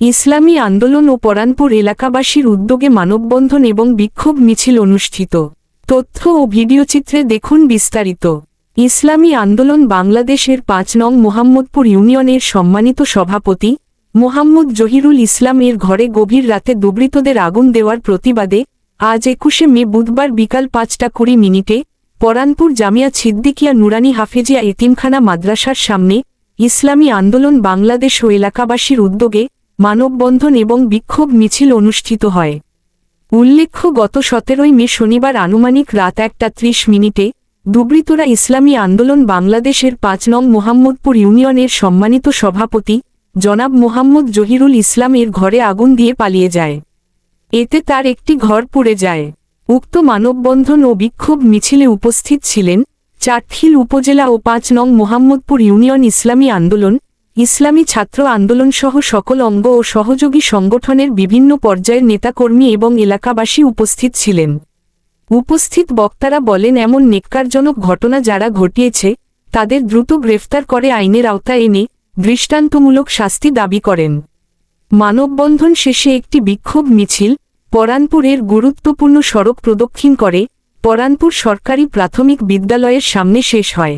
ইসলামী আন্দোলন ও পরানপুর এলাকাবাসীর উদ্যোগে মানববন্ধন এবং বিক্ষোভ মিছিল অনুষ্ঠিত। তথ্য ও ভিডিওচিত্রে দেখুন বিস্তারিত। ইসলামী আন্দোলন বাংলাদেশের পাঁচ নং মোহাম্মদপুর ইউনিয়নের সম্মানিত সভাপতি মোহাম্মদ জহিরুল ইসলাম এর ঘরে গভীর রাতে দুবৃতদের আগুন দেওয়ার প্রতিবাদে আজ একুশে মে বুধবার বিকাল পাঁচটা কুড়ি মিনিটে পরানপুর জামিয়া ছিদ্দিকিয়া নুরানি হাফেজিয়া এতিমখানা মাদ্রাসার সামনে ইসলামী আন্দোলন বাংলাদেশ ও এলাকাবাসীর উদ্যোগে মানববন্ধন এবং বিক্ষোভ মিছিল অনুষ্ঠিত হয়। উল্লেখ্য, গত সতেরোই মে শনিবার আনুমানিক রাত একটা ত্রিশ মিনিটে দুর্বৃত্তরা ইসলামী আন্দোলন বাংলাদেশের পাঁচ নং মোহাম্মদপুর ইউনিয়নের সম্মানিত সভাপতি জনাব মোহাম্মদ জহিরুল ইসলাম এর ঘরে আগুন দিয়ে পালিয়ে যায়। এতে তার একটি ঘর পুড়ে যায়। উক্ত মানববন্ধন ও বিক্ষোভ মিছিলে উপস্থিত ছিলেন চাটখিল উপজেলা ও পাঁচ নং মোহাম্মদপুর ইউনিয়ন ইসলামী আন্দোলন ইসলামী ছাত্র আন্দোলন সহ সকল অঙ্গ ও সহযোগী সংগঠনের বিভিন্ন পর্যায়ের নেতাকর্মী এবং এলাকাবাসী উপস্থিত ছিলেন। উপস্থিত বক্তারা বলেন, এমন নেককারজনক ঘটনা যারা ঘটিয়েছে, তাদের দ্রুত গ্রেফতার করে আইনের আওতায় এনে দৃষ্টান্তমূলক শাস্তি দাবি করেন। মানববন্ধন শেষে একটি বিক্ষোভ মিছিল পরানপুরের গুরুত্বপূর্ণ সড়ক প্রদক্ষিণ করে। পরানপুর সরকারি প্রাথমিক বিদ্যালয়ের সামনে শেষ হয়।